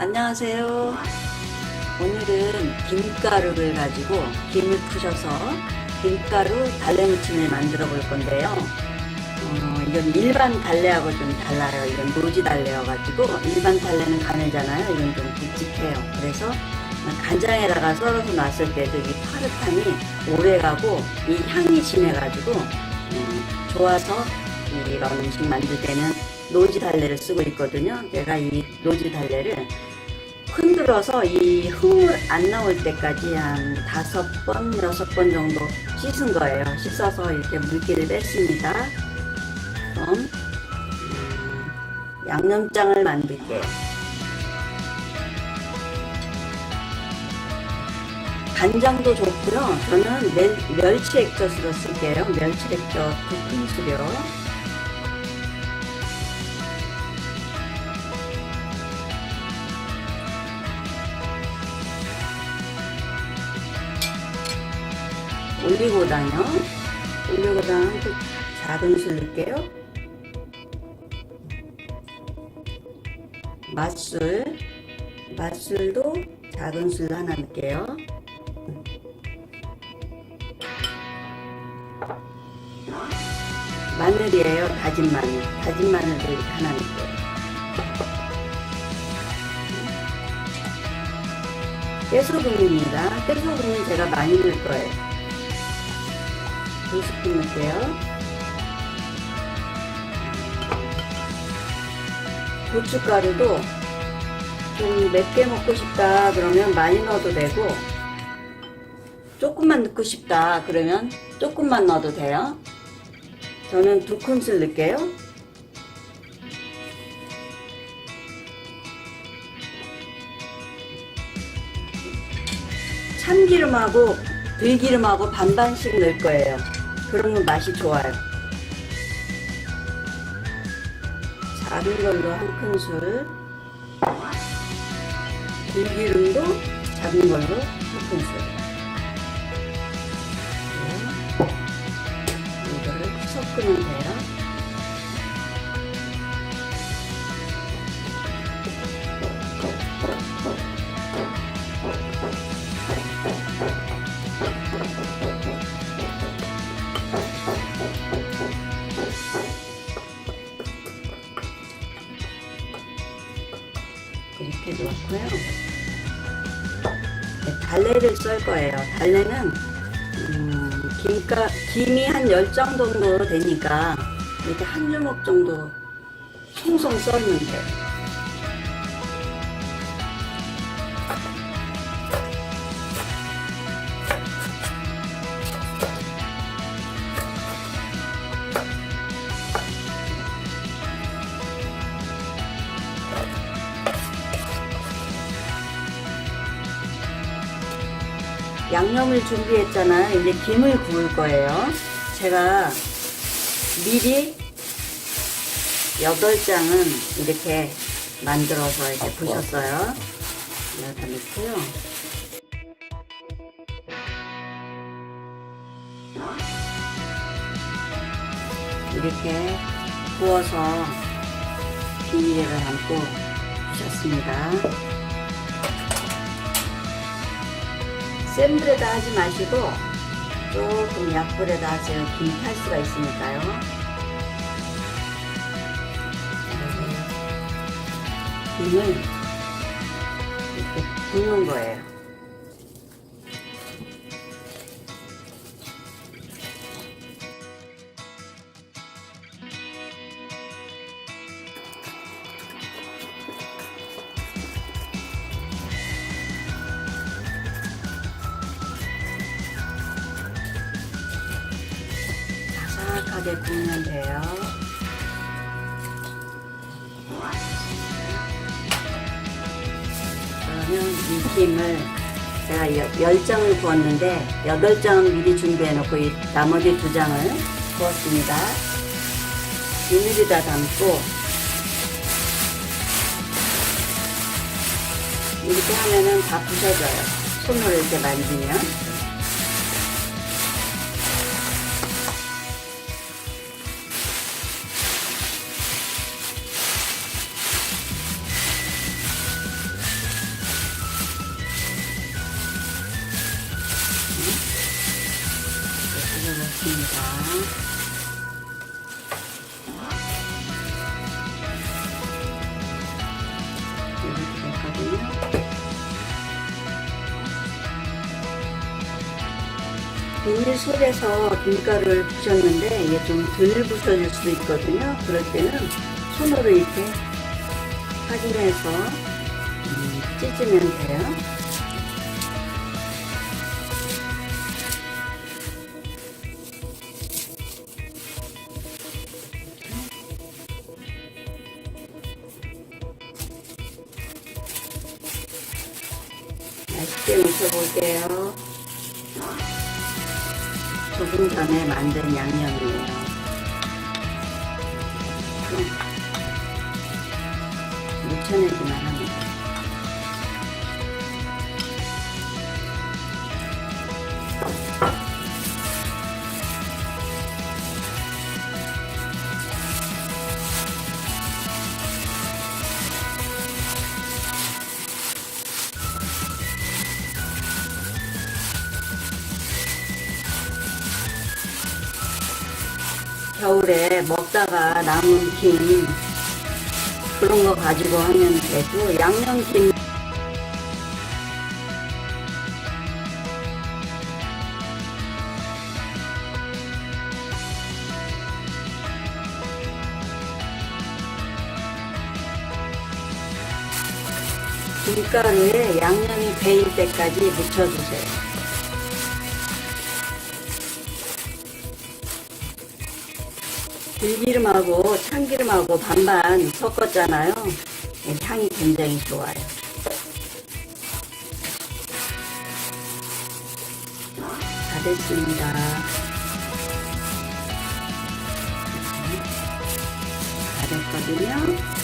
안녕하세요. 오늘은 김가루를 가지고 김을 푸셔서 김가루 달래무침을 만들어 볼 건데요. 어, 이건 일반 달래하고 좀 달라요. 이건 노지 달래여가지고 일반 달래는 가늘잖아요. 이건 좀 굵직해요. 그래서 간장에다가 썰어서 놨을 때도 이 파릇함이 오래가고 이 향이 진해가지고 음, 좋아서 이런 음식 만들 때는 노지 달래를 쓰고 있거든요. 제가 이 노지 달래를 흔들어서 이 흙물 안 나올 때까지 한 다섯 번, 여섯 번 정도 씻은 거예요. 씻어서 이렇게 물기를 뺐습니다. 그럼 음, 양념장을 만들게요. 간장도 좋고요. 저는 멸, 멸치 액젓으로 쓸게요. 멸치 액젓 두 큰술이요. 올리고당요. 올리고당 또 작은 술 넣을게요. 맛술, 맛술도 작은 술 하나 넣을게요. 마늘이에요. 다진 마늘. 다진 마늘도 이렇게 하나 넣을게요. 깨소금입니다. 깨소금은 제가 많이 넣을 거예요. 두 스푼 넣을게요. 고춧가루도 좀 맵게 먹고 싶다 그러면 많이 넣어도 되고 조금만 넣고 싶다 그러면 조금만 넣어도 돼요. 저는 두 큰술 넣을게요. 참기름하고 들기름하고 반반씩 넣을 거예요. 그러면 맛이 좋아요. 작은 걸로 한 큰술. 들기름도 작은 걸로 한 큰술. 네. 이거를 섞으면 돼요. 이렇게 넣고요. 네, 달래를 썰 거예요. 달래는 음, 김가, 김이 한 10장 정도 되니까 이렇게 한 주먹 정도 송송 썰면 돼요. 양념을 준비했잖아요. 이제 김을 구울 거예요. 제가 미리 8장은 이렇게 만들어서 이렇게 부셨어요. 여기다 넣고요. 이렇게 구워서 비닐을 담고 부셨습니다. 센 불에다 하지 마시고 조금 약불에다 하세요. 김탈 수가 있으니까요. 김을 이렇게 붓는 거예요. 바삭하게 구우면 돼요. 그러면 이 김을 제가 여- 열 장을 구웠는데 여덟 장은 미리 준비해 놓고 이 나머지 두 장을 구웠습니다. 비닐에다 담고 이렇게 하면은 다 부서져요. 손으로 이렇게 만지면. 됐습니다. 이렇게 됐거든요. 비닐 속에서 김가루를 부셨는데 이게 좀 덜 부서질 수도 있거든요. 그럴 때는 손으로 이렇게 확인해서 음, 찢으면 돼요. 맛있게 무쳐볼게요. 조금 전에 만든 양념이에요. 묻혀내기만 하면 겨울에 먹다가 남은 김 그런 거 가지고 하면 되고 양념김 김가루에 양념이 배일 때까지 묻혀주세요. 들기름하고 참기름하고 반반 섞었잖아요. 예, 향이 굉장히 좋아요. 다 됐습니다. 다 됐거든요.